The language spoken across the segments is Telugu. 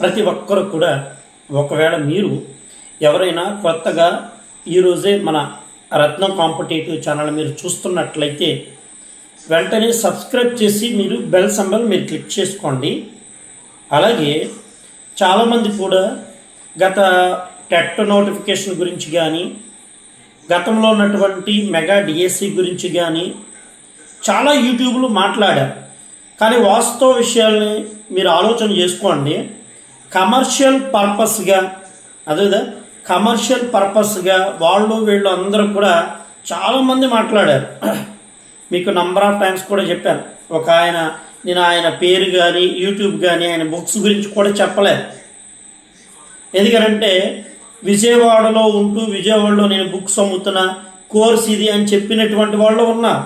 ప్రతి ఒక్కరు కూడా ఒకవేళ మీరు ఎవరైనా కొత్తగా ఈరోజే మన రత్నం కాంపిటేటివ్ ఛానల్ మీరు చూస్తున్నట్లయితే వెంటనే సబ్స్క్రైబ్ చేసి మీరు బెల్ సంబల్ మీరు క్లిక్ చేసుకోండి. అలాగే చాలామంది కూడా గత టెట్ నోటిఫికేషన్ గురించి కానీ గతంలో ఉన్నటువంటి మెగా డిఎస్సి గురించి కానీ చాలా యూట్యూబ్లు మాట్లాడారు. కానీ వాస్తవ విషయాల్ని మీరు ఆలోచన చేసుకోండి. కమర్షియల్ పర్పస్గా అదేదా కమర్షియల్ పర్పస్గా వాళ్ళు వీళ్ళు అందరూ కూడా చాలామంది మాట్లాడారు. మీకు నంబర్ ఆఫ్ టైమ్స్ కూడా చెప్పాను. ఒక ఆయన నేను ఆయన పేరు కానీ యూట్యూబ్ కానీ ఆయన బుక్స్ గురించి కూడా చెప్పలేదు. ఎందుకంటే విజయవాడలో ఉంటూ విజయవాడలో నేను బుక్స్ అమ్ముతున్నా కోర్స్ ఇది అని చెప్పినటువంటి వాళ్ళు ఉన్నారు.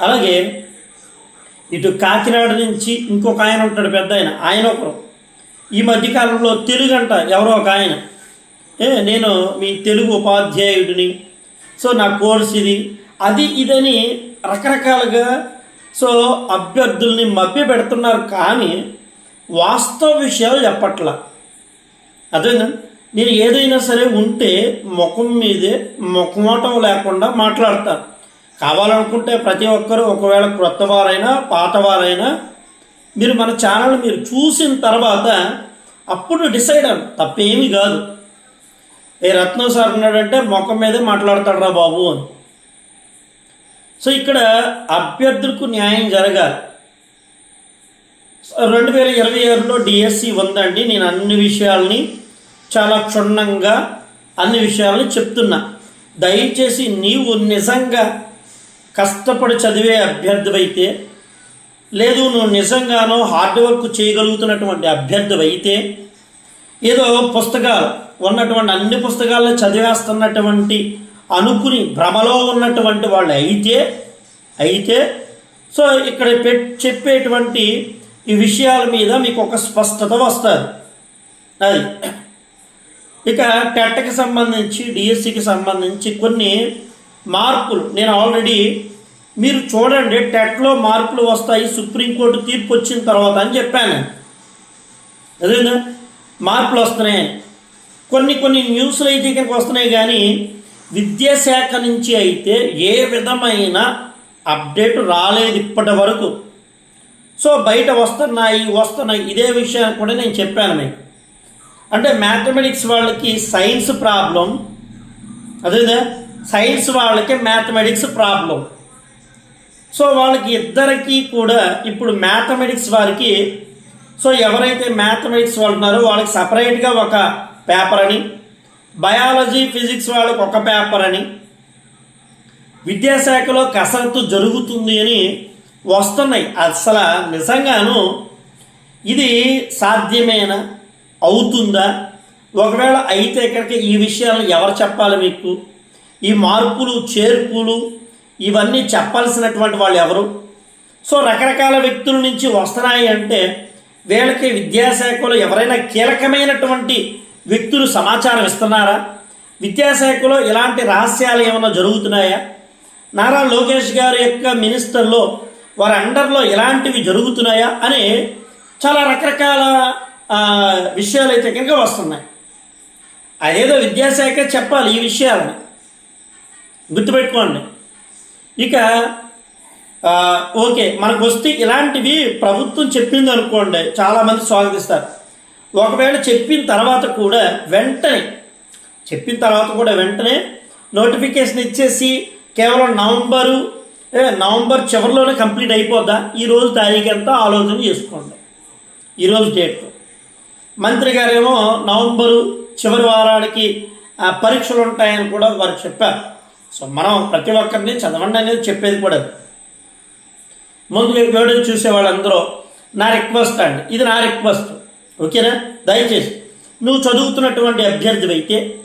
అలాగే ఇటు కాకినాడ నుంచి ఇంకొక ఆయన ఉంటాడు పెద్ద ఆయన ఆయన ఒకరు. ఈ మధ్యకాలంలో తెలుగు అంట ఎవరో ఒక ఆయన. ఏ నేను మీ తెలుగు ఉపాధ్యాయుడిని. సో నా కోర్స్ ఇది. అది ఇదని రకరకాలుగా సో అభ్యర్థుల్ని మభ్య పెడుతున్నారు కానీ వాస్తవ విషయాలు చెప్పట్లా. అదేనా నేను ఏదైనా సరే ఉంటే ముఖం మీదే ముఖమోటం లేకుండా మాట్లాడతాను. కావాలనుకుంటే ప్రతి ఒక్కరూ ఒకవేళ క్రొత్త వారైనా పాత వారైనా మీరు మన ఛానల్ మీరు చూసిన తర్వాత అప్పుడు డిసైడ్ అవ్వండి తప్పేమీ కాదు. ఏ రత్నం సార్ ఉన్నాడంటే ముఖం మీదే మాట్లాడతాడు రా బాబు అని. సో ఇక్కడ అభ్యర్థులకు న్యాయం జరగాలి. రెండు వేల ఇరవై ఆరులో డిఎస్సి ఉందండి. నేను అన్ని విషయాల్ని చాలా క్షుణ్ణంగా అన్ని విషయాలని చెప్తున్నా. దయచేసి నీవు నిజంగా కష్టపడి చదివే అభ్యర్థివైతే లేదు నువ్వు నిజంగానో హార్డ్ వర్క్ చేయగలుగుతున్నటువంటి అభ్యర్థివైతే ఏదో పుస్తకాలు ఉన్నటువంటి అన్ని పుస్తకాలను చదివేస్తున్నటువంటి అనుకుని భ్రమలో ఉన్నటువంటి వాళ్ళు అయితే అయితే సో ఇక్కడ పె చెప్పేటువంటి ఈ విషయాల మీద మీకు ఒక స్పష్టత వస్తుంది. అది. ఇక టెట్కి సంబంధించి డిఎస్సికి సంబంధించి కొన్ని మార్పులు. నేను ఆల్రెడీ మీరు చూడండి టెట్లో మార్పులు వస్తాయి సుప్రీంకోర్టు తీర్పు వచ్చిన తర్వాత అని చెప్పాను. అదేనా మార్పులు వస్తున్నాయి. కొన్ని కొన్ని న్యూస్లు అయితే ఇక్కడికి వస్తున్నాయి కానీ విద్యాశాఖ నుంచి అయితే ఏ విధమైన అప్డేట్ రాలేదు ఇప్పటి వరకు. సో బయట వస్తున్నాయి వస్తున్నాయి. ఇదే విషయాన్ని కూడా నేను చెప్పాను మీకు. అంటే మ్యాథమెటిక్స్ వాళ్ళకి సైన్స్ ప్రాబ్లం. అదేదా? సైన్స్ వాళ్ళకి మ్యాథమెటిక్స్ ప్రాబ్లం. సో వాళ్ళకి ఇద్దరికి కూడా ఇప్పుడు మ్యాథమెటిక్స్ వారికి సో ఎవరైతే మ్యాథమెటిక్స్ వాళ్ళు ఉన్నారో వాళ్ళకి సపరేట్గా ఒక పేపర్ అని బయాలజీ ఫిజిక్స్ వాళ్ళకి ఒక పేపర్ అని విద్యాశాఖలో కసరత్తు జరుగుతుంది అని వస్తున్నాయి. అసలు నిజంగాను ఇది సాధ్యమేనా? అవుతుందా? ఒకవేళ అయితే ఇక్కడికి ఈ విషయాలను ఎవరు చెప్పాలి మీకు? ఈ మార్పులు చేర్పులు ఇవన్నీ చెప్పాల్సినటువంటి వాళ్ళు ఎవరు? సో రకరకాల వ్యక్తుల నుంచి వస్తున్నాయి అంటే వీళ్ళకి విద్యాశాఖలో ఎవరైనా కీలకమైనటువంటి వ్యక్తులు సమాచారం ఇస్తున్నారా? విద్యాశాఖలో ఇలాంటి రహస్యాలు ఏమైనా జరుగుతున్నాయా? నారా లోకేష్ గారి యొక్క మినిస్టర్లో వారి అండర్లో ఇలాంటివి జరుగుతున్నాయా? అని చాలా రకరకాల విషయాలు అయితే కనుక వస్తున్నాయి. అదేదో విద్యాశాఖ చెప్పాలి ఈ విషయాలని. గుర్తుపెట్టుకోండి. ఇక ఓకే మనకు వస్తే ఇలాంటివి ప్రభుత్వం చెప్పింది అనుకోండి చాలామంది స్వాగతిస్తారు. ఒకవేళ చెప్పిన తర్వాత కూడా వెంటనే చెప్పిన తర్వాత కూడా వెంటనే నోటిఫికేషన్ ఇచ్చేసి కేవలం నవంబరు నవంబర్ చివరిలోనే కంప్లీట్ అయిపోద్దా? ఈ రోజు తారీఖు ఎంత ఆలోచన చేసుకోండి. ఈరోజు డేట్. మంత్రి గారేమో నవంబరు చివరి వారానికి పరీక్షలు ఉంటాయని కూడా వారు చెప్పారు. సో మనం ప్రతి ఒక్కరిని చదవండి అనేది చెప్పేది కూడా. అది. మీరు వీడియో చూసే వాళ్ళందరూ నా రిక్వెస్ట్ అండి. ఇది నా రిక్వెస్ట్. ఓకేనా? దయచేసి. నువ్వు చదువుతున్నటువంటి అభ్యర్థి అయితే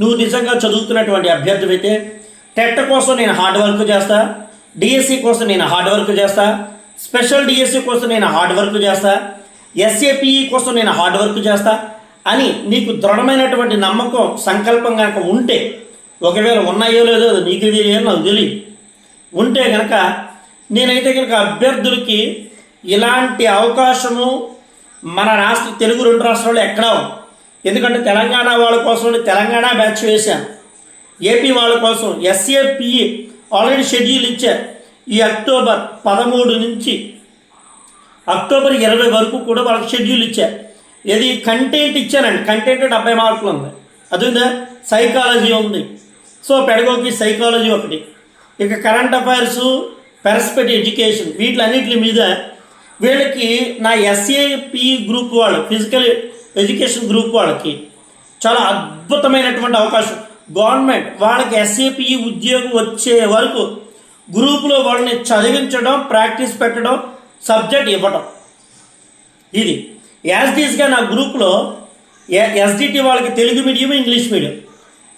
నువ్వు నిజంగా చదువుతున్నటువంటి అభ్యర్థి అయితే టెట్ కోసం నేను హార్డ్ వర్క్ చేస్తా డిఎస్సి కోసం నేను హార్డ్ వర్క్ చేస్తా స్పెషల్ డిఎస్సి కోసం నేను హార్డ్ వర్క్ చేస్తా ఎస్ఏపిఈ కోసం నేను హార్డ్ వర్క్ చేస్తా అని నీకు దృఢమైనటువంటి నమ్మకం సంకల్పం కనుక ఉంటే ఒకవేళ ఉన్నాయో లేదో అది నీకు తెలియదు నాకు తెలియదు. ఉంటే కనుక నేనైతే కనుక అభ్యర్థులకి ఇలాంటి అవకాశము మన రాష్ట్ర తెలుగు రెండు రాష్ట్రాల్లో ఎక్కడా ఎందుకంటే తెలంగాణ వాళ్ళ కోసం తెలంగాణ బ్యాచ్ వేశాను. ఏపీ వాళ్ళ కోసం ఎస్ఏపిఈ ఆల్రెడీ షెడ్యూల్ ఇచ్చారు. ఈ అక్టోబర్ పదమూడు నుంచి అక్టోబర్ ఇరవై వరకు కూడా వాళ్ళకి షెడ్యూల్ ఇచ్చారు. ఇది కంటెంట్ ఇచ్చానండి. కంటెంట్ డెబ్బై మార్కులు ఉంది. అదేందా? సైకాలజీ ఉంది. సో పెడగోకి సైకాలజీ ఒకటి. ఇక కరెంట్ అఫైర్స్ పెరస్పెక్ట్ ఎడ్యుకేషన్ వీటిలన్నిటి మీద వీళ్ళకి నా ఎస్ఏపి గ్రూప్ వాళ్ళు ఫిజికల్ ఎడ్యుకేషన్ గ్రూప్ వాళ్ళకి చాలా అద్భుతమైనటువంటి అవకాశం. గవర్నమెంట్ వాళ్ళకి ఎస్ఏపి ఉద్యోగం వచ్చే వరకు గ్రూపులో వాళ్ళని చదివించడం ప్రాక్టీస్ పెట్టడం సబ్జెక్ట్ ఇవ్వడం ఇది. యాజ్ దీస్గా నా గ్రూప్లో ఎస్డిటి వాళ్ళకి తెలుగు మీడియం ఇంగ్లీష్ మీడియం.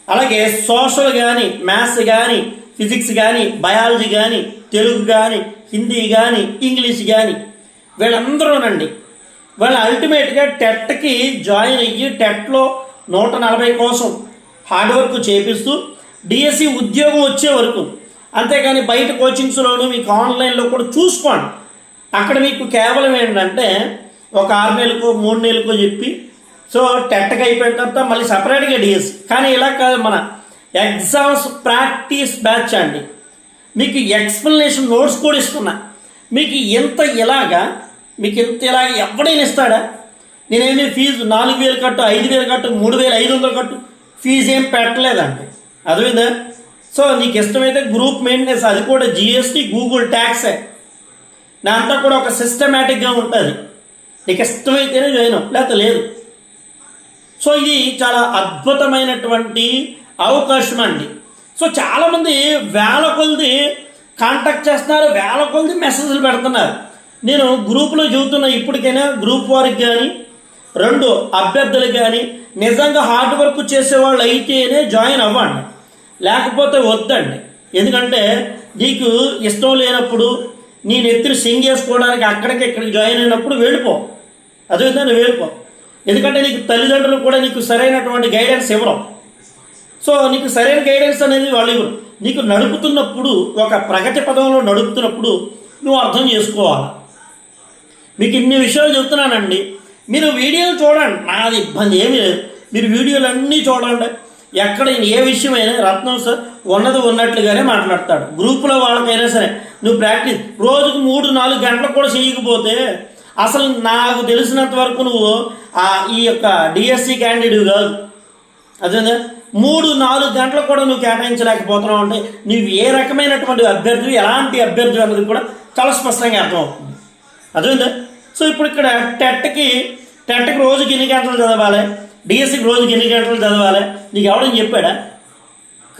అలాగే సోషల్ కానీ మ్యాథ్స్ కానీ ఫిజిక్స్ కానీ బయాలజీ కానీ తెలుగు కానీ హిందీ కానీ ఇంగ్లీష్ కానీ వీళ్ళందరూనండి వాళ్ళు అల్టిమేట్గా టెట్కి జాయిన్ అయ్యి టెట్లో నూట నలభై కోసం హార్డ్ వర్క్ చేపిస్తూ డిఎస్సి ఉద్యోగం వచ్చే వరకు అంతేకాని బయట కోచింగ్స్లోనూ మీకు ఆన్లైన్లో కూడా చూసుకోండి. అక్కడ మీకు కేవలం ఏంటంటే ఒక ఆరు నెలలకు మూడు నెలలకు చెప్పి సో టెట్కి అయిపోయిన తర్వాత మళ్ళీ సపరేట్గా డిఎస్ కానీ ఇలా కాదు మన ఎగ్జామ్స్ ప్రాక్టీస్ బ్యాచ్ అండి. మీకు ఎక్స్ప్లెనేషన్ నోట్స్ కూడా ఇస్తున్నా. మీకు ఎంత ఇలాగా మీకు ఎంత ఇలాగ ఎవడైనా ఇస్తాడా? నేనేమి ఫీజు నాలుగు వేలు కట్టు ఐదు వేలు కట్టు మూడు వేలు ఐదు వందలు కట్టు ఫీజు ఏం పెట్టలేదండి. అదేవిధంగా సో నీకు ఇష్టమైతే గ్రూప్ మెయింటెనెన్స్ అది కూడా జిఎస్టీ గూగుల్ ట్యాక్సే. నా అంతా కూడా ఒక సిస్టమేటిక్గా ఉంటుంది. నీకు ఇష్టమైతేనే జాయిన్ లేకపోతే లేదు. సో ఇది చాలా అద్భుతమైనటువంటి అవకాశం అండి. సో చాలామంది వేల కొలది కాంటాక్ట్ చేస్తున్నారు వేల కొలది మెసేజ్లు పెడుతున్నారు. నేను గ్రూపులో చెబుతున్న ఇప్పటికైనా గ్రూప్ వారికి కానీ రెండు అభ్యర్థులకు కానీ నిజంగా హార్డ్ వర్క్ చేసేవాళ్ళు అయితేనే జాయిన్ అవ్వండి. లేకపోతే వద్దండి. ఎందుకంటే నీకు ఇష్టం లేనప్పుడు నీ నెత్తిని సింగ్ చేసుకోవడానికి అక్కడికి ఇక్కడికి జాయిన్ అయినప్పుడు వెళ్ళిపో. అదేవిధంగా వెళ్ళిపో. ఎందుకంటే నీకు తల్లిదండ్రులు కూడా నీకు సరైనటువంటి గైడెన్స్ ఇవ్వరు. సో నీకు సరైన గైడెన్స్ అనేది వాళ్ళు ఇవ్వరు. నీకు నడుపుతున్నప్పుడు ఒక ప్రగతి పదంలో నడుపుతున్నప్పుడు నువ్వు అర్థం చేసుకోవాలి? మీకు ఇన్ని విషయాలు చెప్తున్నానండి మీరు వీడియోలు చూడండి. నాది ఇబ్బంది ఏమి లేదు. మీరు వీడియోలు అన్నీ చూడండి. ఎక్కడ ఏ విషయమైనా రత్నం సార్ ఉన్నది ఉన్నట్లుగానే మాట్లాడతాడు. గ్రూపులో వాళ్ళకైనా సరే. నువ్వు ప్రాక్టీస్ రోజుకు మూడు నాలుగు గంటలకు కూడా చేయకపోతే అసలు నాకు తెలిసినంత వరకు నువ్వు ఈ యొక్క డిఎస్సి క్యాండిడేట్ కాదు. అదే మూడు నాలుగు గంటలు కూడా నువ్వు కేటాయించలేకపోతున్నావు అంటే నువ్వు ఏ రకమైనటువంటి అభ్యర్థి ఎలాంటి అభ్యర్థి అన్నది కూడా చాలా స్పష్టంగా అర్థమవుతుంది అదే సో ఇప్పుడు ఇక్కడ టెట్కి టెట్కి రోజుకి ఎన్ని గంటలు చదవాలి? డిఎస్సికి రోజుకి ఎన్ని గంటలు చదవాలి? నీకు ఎవడని చెప్పాడా?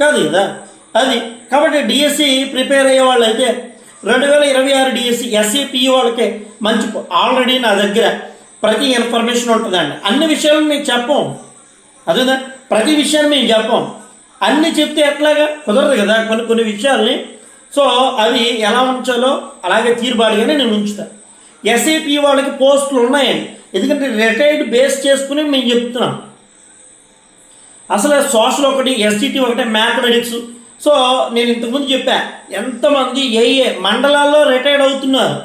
కాదు కదా. అది. కాబట్టి డిఎస్సి ప్రిపేర్ అయ్యే వాళ్ళు అయితే రెండు వేల ఇరవై ఆరు డిఎస్సి ఎస్సీపీ వాళ్ళకి మంచి ఆల్రెడీ నా దగ్గర ప్రతి ఇన్ఫర్మేషన్ ఉంటుందండి. అన్ని విషయాలు మేము చెప్పం. అదే ప్రతి విషయాన్ని మేము చెప్పం. అన్ని చెప్తే ఎట్లాగా? కుదరదు కదా కొన్ని కొన్ని విషయాల్ని. సో అవి ఎలా ఉంచాలో అలాగే తీరుబాటుగానే నేను ఉంచుతాను ఎస్ఏపి వాళ్ళకి పోస్టులు ఉన్నాయండి. ఎందుకంటే రిటైర్డ్ బేస్ చేసుకుని మేము చెప్తున్నాం. అసలు సోషల్ ఒకటి ఎస్జిటి ఒకటి మ్యాథమెటిక్స్ సో నేను ఇంతకుముందు చెప్పా ఎంతమంది ఏ ఏ మండలాల్లో రిటైర్డ్ అవుతున్నారు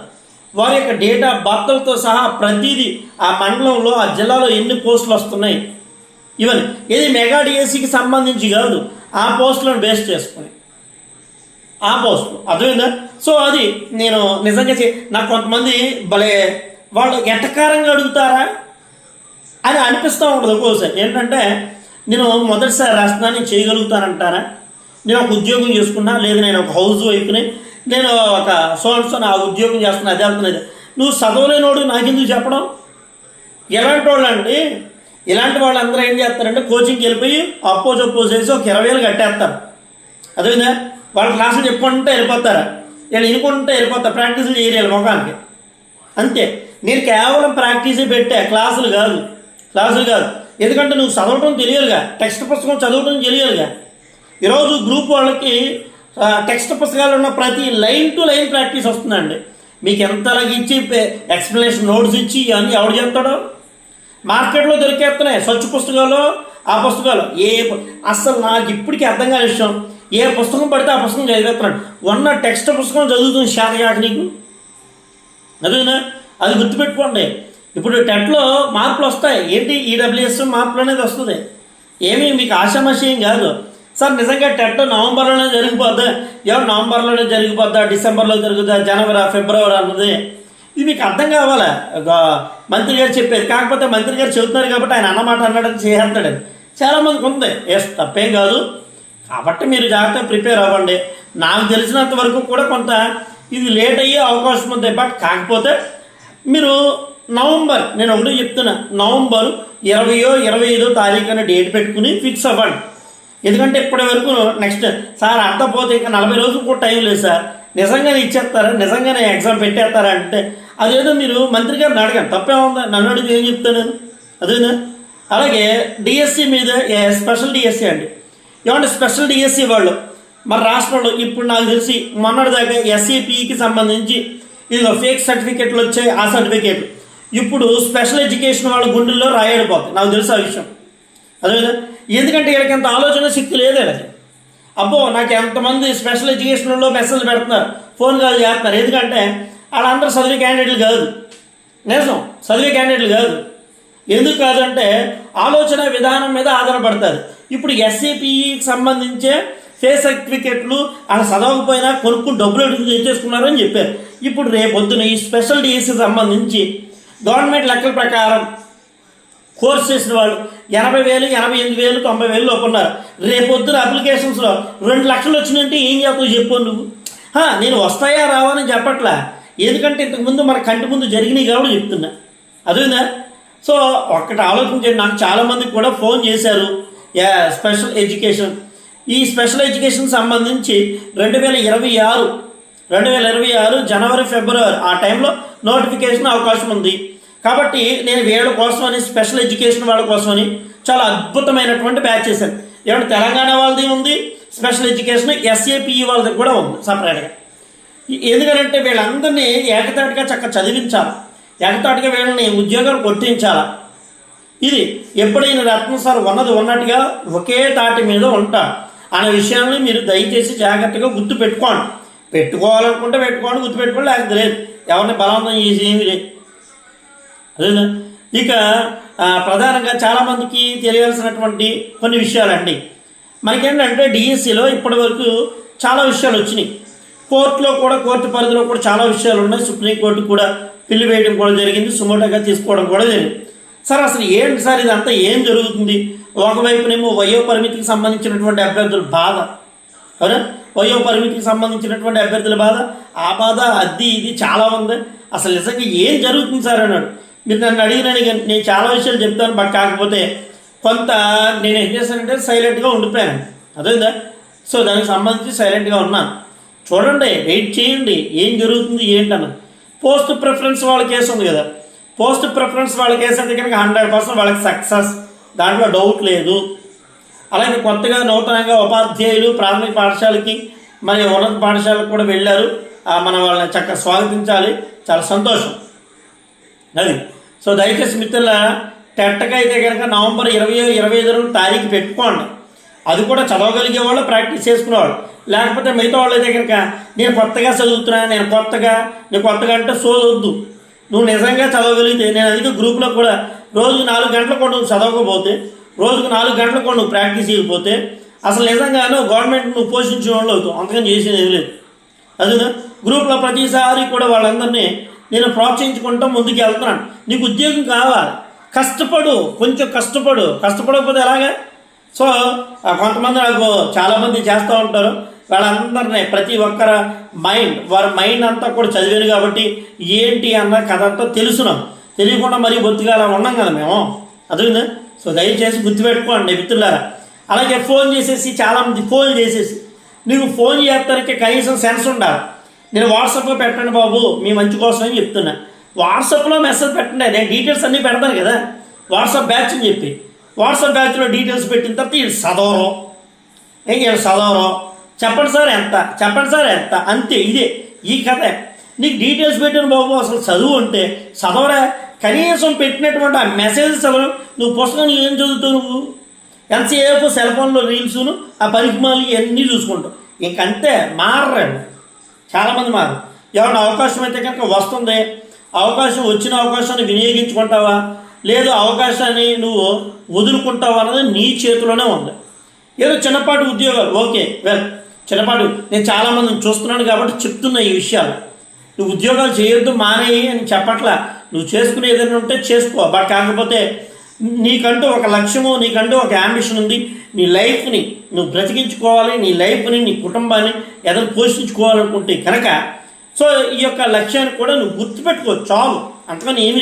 వారి యొక్క డేటా బర్త్లతో సహా ప్రతిదీ ఆ మండలంలో ఆ జిల్లాలో ఎన్ని పోస్టులు వస్తున్నాయి ఈవెన్ ఇది మెగా డిఎస్సికి సంబంధించి కాదు ఆ పోస్టులను బేస్ చేసుకుని. ఆ పోస్టులు. అర్థమైందా? సో అది నేను నిజంగా నాకు కొంతమంది భలే వాళ్ళు ఎట్టకారంగా అడుగుతారా అని అనిపిస్తూ ఉండదు ఒక్కోసారి. ఏంటంటే నేను మొదటిసారి రాస్తున్నాను నేను చేయగలుగుతానంటారా? నేను ఒక ఉద్యోగం చేసుకున్నా లేదు నేను ఒక హౌస్ వైఫ్ని నేను ఒక సోన్సో నా ఉద్యోగం చేస్తున్నా అదే వెళ్తున్నది. నువ్వు చదవలేనోడు నాకెందుకు చెప్పడం? ఎలాంటి వాళ్ళండి? ఇలాంటి వాళ్ళందరూ ఏం చేస్తారంటే కోచింగ్కి వెళ్ళిపోయి అప్పో చప్పో చేసి ఒక ఇరవై వేలు కట్టేస్తారు. అదేవిధంగా వాళ్ళ క్లాసులు చెప్పుకుంటే వెళ్ళిపోతారా. వీళ్ళు వినుకుంటే వెళ్ళిపోతారు ప్రాక్టీసులు చేయరు ముఖానికి. అంతే. నేను కేవలం ప్రాక్టీసే పెట్టా క్లాసులు కాదు. క్లాసులు కాదు. ఎందుకంటే నువ్వు చదవటం తెలియాలిగా టెక్స్ట్ పుస్తకం చదవటం తెలియాలిగా ఈరోజు గ్రూప్ వాళ్ళకి టెక్స్ట్ పుస్తకాలు ఉన్న ప్రతి లైన్ టు లైన్ ప్రాక్టీస్ వస్తుందండి. మీకు ఎంత ఇచ్చి ఎక్స్ప్లెనేషన్ నోట్స్ ఇచ్చి ఇవన్నీ ఎవడు చెప్తాడు మార్కెట్లో దొరికేస్తున్నాయి స్వచ్ఛ పుస్తకాలు ఆ పుస్తకాలు. ఏ అస్సలు నాకు ఇప్పటికీ అర్థం కాని విషయం ఏ పుస్తకం పడితే ఆ పుస్తకం చదివేస్తున్నాడు. ఉన్న టెక్స్ట్ పుస్తకం చదువుతుంది శాతగాక నీకు? అదేనా అది గుర్తుపెట్టుకోండి. ఇప్పుడు టెట్లో మార్పులు వస్తాయి. ఏంటి? ఈడబ్ల్యూఎస్ మార్పులు అనేది వస్తుంది. ఏమీ మీకు ఆశామశయం కాదు. సార్ నిజంగా టెట్ నవంబర్లోనే జరిగిపోద్దా. ఎవరు నవంబర్లోనే జరిగిపోద్దా? డిసెంబర్లో జరుగుతుందా జనవరి ఫిబ్రవరి అన్నది. ఇది మీకు అర్థం కావాలా? ఒక మంత్రి గారు చెప్పేది. కాకపోతే మంత్రి గారు చెబుతున్నారు కాబట్టి ఆయన అన్నమాట అన్నాడని చేస్తాడని చాలామందికి ఉంది. ఎస్ తప్పేం కాదు. కాబట్టి మీరు జాగ్రత్తగా ప్రిపేర్ అవ్వండి. నాకు తెలిసినంత వరకు కూడా కొంత ఇది లేట్ అయ్యే అవకాశం ఉంది. బట్ కాకపోతే మీరు నవంబర్ నేను ఒకటి చెప్తున్నా నవంబర్ ఇరవయో ఇరవై ఐదో తారీఖు అనే డేట్ పెట్టుకుని ఫిక్స్ అవ్వండి. ఎందుకంటే ఇప్పటి వరకు నెక్స్ట్ సార్ అర్థపోతే ఇంకా నలభై రోజులు కూడా టైం లేదు సార్. నిజంగానే ఇచ్చేస్తారా? నిజంగానే ఎగ్జామ్ పెట్టేస్తారా అంటే అదేదో మీరు మంత్రి గారిని అడగండి. తప్పేముందా నన్ను అడిగి ఏం చెప్తాను నేను అదేనా అలాగే డిఎస్సి మీద స్పెషల్ డిఎస్సి అండి. ఏమంటే స్పెషల్ డిఎస్సి వాళ్ళు మన రాష్ట్రంలో ఇప్పుడు నాకు తెలిసి మొన్నటిదాకా ఎస్ఈపికి సంబంధించి ఇదిగో ఫేక్ సర్టిఫికెట్లు వచ్చాయి ఆ సర్టిఫికేట్ ఇప్పుడు స్పెషల్ ఎడ్యుకేషన్ వాళ్ళ గుండెల్లో రాయడిపోతాయి నాకు తెలుసు ఆ విషయం. అదే ఎందుకంటే వీళ్ళకి అంత ఆలోచన శక్తి లేదు వీళ్ళకి. అబ్బో నాకు ఎంతమంది స్పెషల్ ఎడ్యుకేషన్లో మెసేజ్ పెడుతున్నారు ఫోన్ కాల్ చేస్తున్నారు. ఎందుకంటే వాళ్ళందరూ చదివే క్యాండిడేట్లు కాదు. నిజం చదివే క్యాండిడేట్లు కాదు. ఎందుకు కాదంటే ఆలోచన విధానం మీద ఆధారపడతారు. ఇప్పుడు ఎస్ఏపికి సంబంధించే ఫేస్ సర్టిఫికెట్లు అలా చదవకపోయినా కొనుక్కుని డబ్బులు ఎడుకు చెప్పారు. ఇప్పుడు రేపొద్దున ఈ స్పెషల్ డిఎస్సి సంబంధించి గవర్నమెంట్ లెక్కల ప్రకారం కోర్స్ చేసిన వాళ్ళు ఎనభై వేలు ఎనభై ఎనిమిది వేలు తొంభై వేలు లోపున్నారు రేపొద్దున అప్లికేషన్స్లో రెండు లక్షలు వచ్చినాయంటే ఏం చేస్తావు చెప్పు నువ్వు. నేను వస్తాయా రావని చెప్పట్లా. ఎందుకంటే ఇంతకుముందు మన కంటి ముందు జరిగినాయి కాబట్టి చెప్తున్నా. అదేనా సో ఒక్కటి ఆలోచించండి నాకు చాలామందికి కూడా ఫోన్ చేశారు. యా స్పెషల్ ఎడ్యుకేషన్ ఈ స్పెషల్ ఎడ్యుకేషన్ సంబంధించి రెండు వేల ఇరవై ఆరు రెండు వేల ఇరవై ఆరు జనవరి ఫిబ్రవరి ఆ టైంలో నోటిఫికేషన్ అవకాశం ఉంది. కాబట్టి నేను వీళ్ళ కోసమని స్పెషల్ ఎడ్యుకేషన్ వాళ్ళ కోసమని చాలా అద్భుతమైనటువంటి బ్యాచ్ చేశాను. ఏమంటే తెలంగాణ వాళ్ళది ఉంది స్పెషల్ ఎడ్యుకేషన్ ఎస్ఏపిఈ వాళ్ళది కూడా ఉంది సపరేట్గా ఎందుకంటే వీళ్ళందరినీ ఏకతాటిగా చక్క చదివించాలి. ఏకతాటిగా వీళ్ళని ఉద్యోగాలు కొట్టించాలి. ఇది ఎప్పుడైనా రత్నం సార్ ఉన్నది ఉన్నట్టుగా ఒకే తాటి మీద ఉంటాడు అనే విషయాన్ని మీరు దయచేసి జాగ్రత్తగా గుర్తు పెట్టుకోండి పెట్టుకోవాలనుకుంటే పెట్టుకోండి గుర్తు పెట్టుకోండి లేకపోతే లేదు. ఎవరిని బలవంతం చేసి ఏమి లేదు. అదేనా? ఇక ప్రధానంగా చాలామందికి తెలియాల్సినటువంటి కొన్ని విషయాలండి. మనకేంటంటే డిఎస్సిలో ఇప్పటి వరకు చాలా విషయాలు వచ్చినాయి. కోర్టులో కూడా కోర్టు పరిధిలో కూడా చాలా విషయాలు ఉన్నాయి. సుప్రీంకోర్టు కూడా పిల్లి వేయడం కూడా జరిగింది. సుమోటోగా తీసుకోవడం కూడా జరిగింది. సార్ అసలు ఏంటి సార్ ఇదంతా? ఏం జరుగుతుంది? ఒకవైపునేమో వయో పరిమితికి సంబంధించినటువంటి అభ్యర్థుల బాధ. అవునా? వయో పరిమితికి సంబంధించినటువంటి అభ్యర్థుల బాధ. ఆ బాధ అది ఇది చాలా ఉంది. అసలు నిజంగా ఏం జరుగుతుంది సార్ అన్నాడు. మీరు నన్ను అడిగిన నేను చాలా విషయాలు చెప్తాను బట్ కాకపోతే కొంత నేను ఏం చేశానంటే సైలెంట్గా ఉండిపోయాను. అదేందా సో దానికి సంబంధించి సైలెంట్గా ఉన్నాను చూడండి వెయిట్ చేయండి ఏం జరుగుతుంది ఏంటన్నా పోస్ట్ ప్రిఫరెన్స్ వాళ్ళ కేసు ఉంది కదా. పోస్ట్ ప్రిఫరెన్స్ వాళ్ళ కేసు అయితే కనుక హండ్రెడ్ పర్సెంట్ వాళ్ళకి సక్సెస్. దాంట్లో డౌట్ లేదు. అలాగే కొత్తగా నూతనంగా ఉపాధ్యాయులు ప్రాథమిక పాఠశాలకి మరి ఉన్నత పాఠశాలకు కూడా వెళ్ళారు. మనం వాళ్ళని చక్కగా స్వాగతించాలి. చాలా సంతోషం. అది. సో దయచేసి మిత్రుల టెట్టకైతే కనుక నవంబర్ ఇరవై ఇరవై ఐదు తారీఖు పెట్టుకోండి. అది కూడా చదవగలిగే వాళ్ళు ప్రాక్టీస్ చేసుకునేవాళ్ళు. లేకపోతే మిగతా వాళ్ళు అయితే కనుక నేను కొత్తగా చదువుతున్నా నేను కొత్తగా నేను కొత్తగా అంటే సోదొద్దు. నువ్వు నిజంగా చదవగలిగితే నేను అందుకే గ్రూప్లో కూడా రోజుకు నాలుగు గంటల కూడా నువ్వు చదవకపోతే రోజుకు నాలుగు గంటల కూడా నువ్వు ప్రాక్టీస్ చేయకపోతే అసలు నిజంగానే గవర్నమెంట్ నువ్వు పోషించిన వాళ్ళు అవుతావు. అంతకని చేసేది ఏం లేదు. అదే గ్రూప్లో ప్రతిసారి కూడా వాళ్ళందరినీ నేను ప్రోత్సహించుకుంటూ ముందుకు వెళ్తున్నాను నీకు ఉద్యోగం కావాలి. కష్టపడు కొంచెం కష్టపడు. కష్టపడకపోతే ఎలాగా? సో కొంతమంది నాకు చాలామంది చేస్తూ ఉంటారు. వాళ్ళందరినీ ప్రతి ఒక్కర మైండ్ వారి మైండ్ అంతా కూడా చదివారు కాబట్టి ఏంటి అన్న కథ అంతా తెలుసున్నాం తెలియకుండా మరీ బొత్తుగా అలా ఉన్నాం కదా మేము. అదే సో దయచేసి గుర్తుపెట్టుకోండి మిత్రులారా. అలాగే ఫోన్ చేసేసి చాలామంది ఫోన్ చేసేసి నీకు ఫోన్ చేస్తానికి కనీసం సెన్స్ ఉండాలి. నేను వాట్సాప్లో పెట్టండి బాబు మీ మంచి కోసం అని చెప్తున్నా. వాట్సాప్లో మెసేజ్ పెట్టండి నేను డీటెయిల్స్ అన్నీ పెడతాను కదా. వాట్సాప్ బ్యాచ్ అని చెప్పి. వాట్సాప్ బ్యాచ్లో డీటెయిల్స్ పెట్టిన తర్వాత ఈ చదవరు ఏం చేయాలి? చదవరు చెప్పండి సార్ ఎంత? చెప్పండి సార్ ఎంత? అంతే ఇదే ఈ కథ. నీకు డీటెయిల్స్ పెట్టిన బాబు అసలు చదువు అంటే చదవరా? కనీసం పెట్టినటువంటి ఆ మెసేజ్ చదవరు నువ్వు పుస్తకం ఏం చదువుతావు నువ్వు? ఎంతసేపు సెల్ ఫోన్లో రీల్స్ను ఆ పరిమాలు ఇవన్నీ చూసుకుంటావు. ఇంకంతే మారరాడు. చాలామంది మారు ఎవరైనా అవకాశం అయితే కనుక వస్తుంది. అవకాశం వచ్చిన అవకాశాన్ని వినియోగించుకుంటావా? లేదు అవకాశాన్ని నువ్వు వదులుకుంటావా అన్నది నీ చేతిలోనే ఉంది. ఏదో చిన్నపాటి ఉద్యోగాలు. Okay well. చిన్నపాటి నేను చాలామందిని చూస్తున్నాను కాబట్టి చెప్తున్నా ఈ విషయాలు. నువ్వు ఉద్యోగాలు చేయొద్దు మానేయి అని చెప్పట్లా. నువ్వు చేసుకునే ఏదైనా ఉంటే చేసుకో. బట్ కాకపోతే నీకంటూ ఒక లక్ష్యము నీకంటూ ఒక అంబిషన్ ఉంది. నీ లైఫ్ని నువ్వు బ్రతికించుకోవాలి నీ లైఫ్ని నీ కుటుంబాన్ని ఏదైనా పోషించుకోవాలనుకుంటే కనుక సో ఈ యొక్క లక్ష్యాన్ని కూడా నువ్వు గుర్తుపెట్టుకో చాలు. అంతకని ఏమి